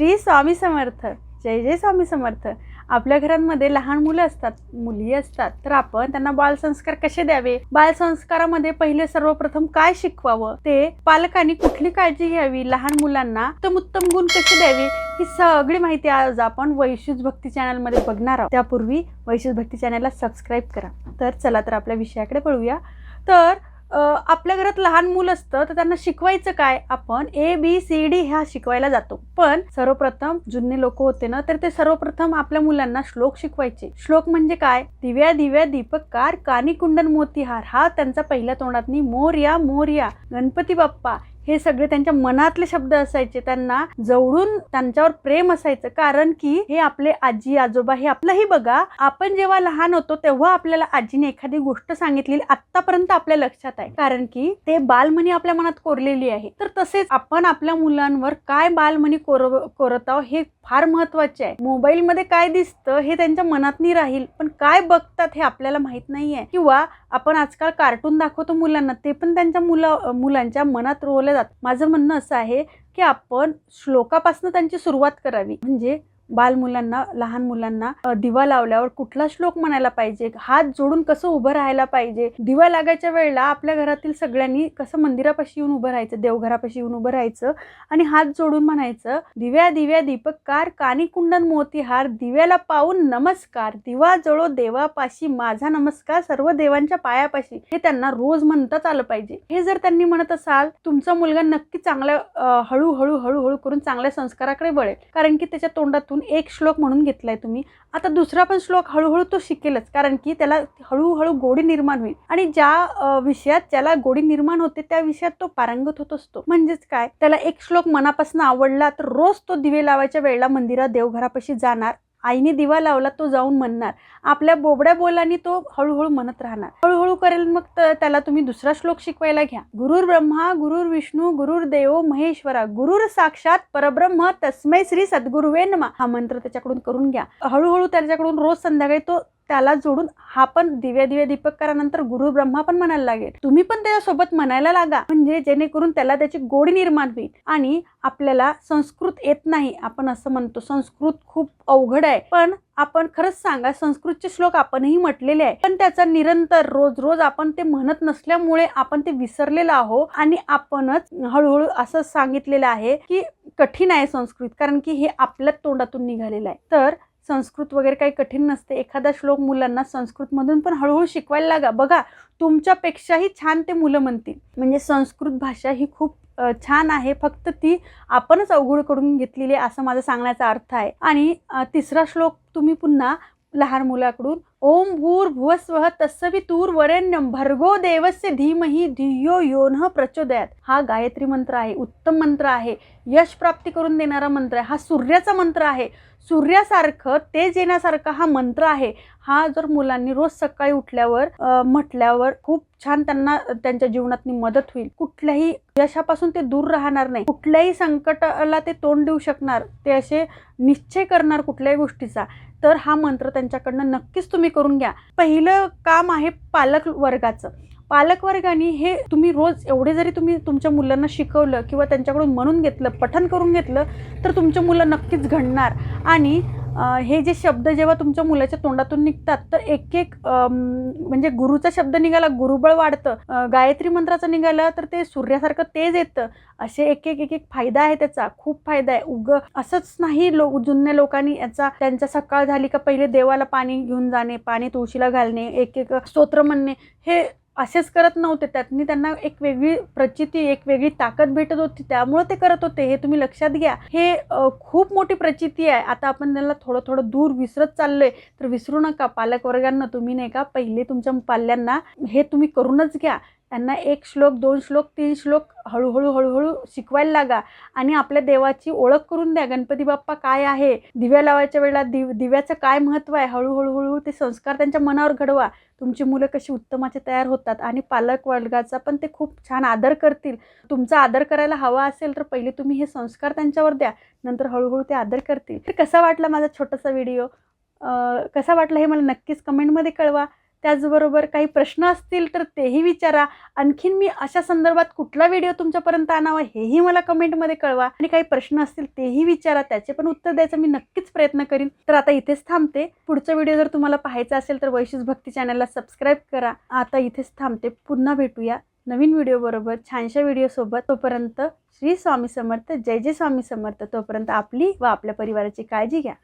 श्री स्वामी समर्थ. जय जय स्वामी समर्थ. आपल्या घरांमध्ये लहान मुलं असतात मुली असतात तर आपण त्यांना बालसंस्कार कसे द्यावे? बालसंस्कारामध्ये पहिले सर्वप्रथम काय शिकवावं? ते पालकांनी कुठली काळजी घ्यावी? लहान मुलांना उत्तम उत्तम गुण कसे द्यावे? ही सगळी माहिती आज आपण वैशिष्ट भक्ती चॅनलमध्ये बघणार आहोत. त्यापूर्वी वैशिष्ट भक्ती चॅनलला सबस्क्राईब करा. तर चला तर आपल्या विषयाकडे पळूया. तर आपल्या घरात लहान मुलं असतं तर त्यांना शिकवायचं काय? आपण ए बी सी डी ह्या शिकवायला जातो. पण सर्वप्रथम जुने लोक होते ना तर ते सर्वप्रथम आपल्या मुलांना श्लोक शिकवायचे. श्लोक म्हणजे काय? दिव्या दिव्या दीपककार कानी कुंडन मोतीहार. हा त्यांचा पहिल्या तोंडातनी मोर्या मोर्या. गणपती बाप्पा हे सगळे त्यांच्या मनातले शब्द असायचे त्यांना जवळून त्यांच्यावर प्रेम असायचं. कारण की हे आपले आजी आजोबा हे आपलंही बघा आपण जेव्हा लहान होतो तेव्हा आपल्याला आजीने एखादी गोष्ट सांगितली आतापर्यंत आपल्या लक्षात आहे. कारण की ते बालमणी आपल्या मनात कोरलेली आहे. तर तसेच आपण आपल्या मुलांवर काय बालमणी कोर कोरत आहोत हे फार महत्त्वाचे आहे. मोबाईलमध्ये काय दिसतं हे त्यांच्या मनात राहील पण काय बघतात हे आपल्याला माहीत नाहीये. किंवा आपण आजकाल कार्टून दाखवतो मुलांना ते पण त्यांच्या मुला मुलांच्या मनात रोवले जात. माझं म्हणणं असं आहे की आपण श्लोकापासून त्यांची सुरुवात करावी. म्हणजे बाल मुलांना लहान मुलांना दिवा लावल्यावर कुठला श्लोक म्हणायला पाहिजे? हात जोडून कसं उभं राहायला पाहिजे? दिवा लागायच्या वेळेला आपल्या घरातील सगळ्यांनी कसं मंदिरापाशी येऊन उभं राहायचं? देवघरापाशी येऊन उभं राहायचं आणि हात जोडून म्हणायचं दिव्या दिव्या दीपककार कानी कुंडन मोतीहार दिव्याला पाहून नमस्कार. दिवा जळो देवापाशी माझा नमस्कार सर्व देवांच्या पायापाशी. हे त्यांना रोज म्हणताच आलं पाहिजे. हे जर त्यांनी म्हणत असाल तुमचा मुलगा नक्की चांगल्या हळूहळू हळूहळू करून चांगल्या संस्काराकडे वळेल. कारण की त्याच्या तोंडातून एक श्लोक म्हणून घेतलाय तुम्ही. आता दुसरा पण श्लोक हळूहळू तो शिकेलच कारण की त्याला हळूहळू गोडी निर्माण होईल. आणि ज्या विषयात ज्याला गोडी निर्माण होते त्या विषयात तो पारंगत होत असतो. म्हणजेच काय? त्याला एक श्लोक मनापासून आवडला तर रोज तो दिवे लावायच्या वेळेला मंदिरात देवघरापाशी जाणार. आईने दिवा लावला तो जाऊन म्हणणार. आपल्या बोबड्या बोलाने तो हळूहळू म्हणत राहणार. हळूहळू करेल मग त्याला तुम्ही दुसरा श्लोक शिकवायला घ्या. गुरुर ब्रह्मा गुरुर विष्णू गुरुर देव महेश्वरा गुरुर साक्षात परब्रह्म तस्मै श्री सद्गुरुवे नमा. हा मंत्र त्याच्याकडून करून घ्या. हळूहळू त्याच्याकडून रोज संध्याकाळी तो त्याला जोडून हा पण दिव्या दिव्या दीपक करानंतर गुरु ब्रह्मा पण म्हणायला लागेल. तुम्ही पण त्याच्यासोबत म्हणायला लागा. म्हणजे जेणेकरून त्याला त्याची गोडी निर्माण होईल. आणि आपल्याला संस्कृत येत नाही आपण असं म्हणतो. संस्कृत खूप अवघड आहे. पण आपण खरंच सांगा संस्कृतचे श्लोक आपणही म्हटलेले आहे. पण त्याचा निरंतर रोज रोज आपण ते म्हणत नसल्यामुळे आपण ते विसरलेलं आहो आणि आपणच हळूहळू असं सांगितलेलं आहे की कठीण आहे संस्कृत. कारण की हे आपल्याच तोंडातून निघालेलं आहे. तर संस्कृत वगैरे काही कठीण नसते. एखादा श्लोक मुलांना संस्कृतमधून पण हळूहळू शिकवायला लागा. बघा तुमच्यापेक्षाही छान ते मुलं म्हणतील. म्हणजे संस्कृत भाषा ही खूप छान आहे. फक्त ती आपणच अवघड करून घेतलेली आहे असं माझा सांगण्याचा अर्थ आहे. आणि तिसरा श्लोक तुम्ही पुन्हा लहान मुलाकडून ओम भूर भुवस्वह तत्सवितूर वरेण्यम भर्गो देवस्य धीमही धियो योन प्रचोदयात. हा गायत्री मंत्र आहे. उत्तम मंत्र आहे. यश प्राप्ती करून देणारा मंत्र आहे. हा सूर्याचा मंत्र आहे. सूर्यासारखं तेज येण्यासारखा हा मंत्र आहे. हा जर मुलांनी रोज सकाळी उठल्यावर म्हटल्यावर खूप छान त्यांना त्यांच्या जीवनात मदत होईल. कुठल्याही यशापासून ते दूर राहणार नाही. कुठल्याही संकटाला ते तोंड देऊ शकणार ते असे निश्चय करणार कुठल्याही गोष्टीचा. तर हा मंत्र त्यांच्याकडनं नक्कीच तुम्ही करून घ्या. पहिलं काम आहे पालक वर्गाचं. पालकवर्गाने हे तुम्ही रोज एवढे जरी तुम्ही तुमच्या मुलांना शिकवलं किंवा त्यांच्याकडून म्हणून घेतलं पठन करून घेतलं तर तुमच्या मुलं नक्कीच घडणार. आणि हे जे शब्द जेव्हा तुमच्या मुलाच्या तोंडातून निघतात तर एक एक म्हणजे गुरुचा शब्द निघाला गुरुबळ वाढतं. गायत्री मंत्राचं निघाला तर ते सूर्यासारखं तेज येतं. असे एक एक एक एक फायदा आहे त्याचा खूप फायदा आहे. उग असंच नाही लो जुन्या लोकांनी याचा त्यांच्या सकाळ झाली का पहिले देवाला पाणी घेऊन जाणे पाणी तुळशीला घालणे एक एक स्तोत्र म्हणणे हे असेच करत नव्हते. त्यातनी त्यांना एक वेगळी प्रचिती एक वेगळी ताकद भेटत होती. त्यामुळे ते करत होते. हे तुम्ही लक्षात घ्या. हे खूप मोठी प्रचिती आहे. आता आपण त्यांना थोडं थोडं दूर विसरत चाललोय. तर विसरू नका. पालकवर्गांना तुम्ही नाही का पहिले तुमच्या पाल्यांना हे तुम्ही करूनच घ्या. त्यांना एक श्लोक दोन श्लोक तीन श्लोक हळूहळू हळूहळू शिकवायला लागा. आणि आपल्या देवाची ओळख करून द्या. गणपती बाप्पा काय आहे? दिव्या लावायच्या वेळेला दिव दिव्याचं काय महत्त्व आहे? हळूहळू हळूहळू ते संस्कार त्यांच्या मनावर घडवा. तुमची मुलं कशी उत्तमाचे तयार होतात आणि पालक वर्गाचा पण ते खूप छान आदर करतील. तुमचा आदर करायला हवा असेल तर पहिले तुम्ही हे संस्कार त्यांच्यावर द्या. नंतर हळूहळू ते आदर करतील. तर कसा वाटला माझा छोटासा व्हिडिओ? कसा वाटला हे मला नक्कीच कमेंटमध्ये कळवा. त्याचबरोबर काही प्रश्न असतील तर तेही विचारा. आणखीन मी अशा संदर्भात कुठला व्हिडिओ तुमच्यापर्यंत आणावा हेही मला कमेंटमध्ये कळवा. आणि काही प्रश्न असतील तेही विचारा. त्याचे पण उत्तर द्यायचं मी नक्कीच प्रयत्न करीन. तर आता इथेच थांबते. पुढचा व्हिडिओ जर तुम्हाला पाहायचा असेल तर वैशिष भक्ती चॅनलला सबस्क्राईब करा. आता इथेच थांबते. पुन्हा भेटूया नवीन व्हिडिओबरोबर छानशा व्हिडिओसोबत तोपर्यंत श्री स्वामी समर्थ. जय जय स्वामी समर्थ. तोपर्यंत आपली व आपल्या परिवाराची काळजी घ्या.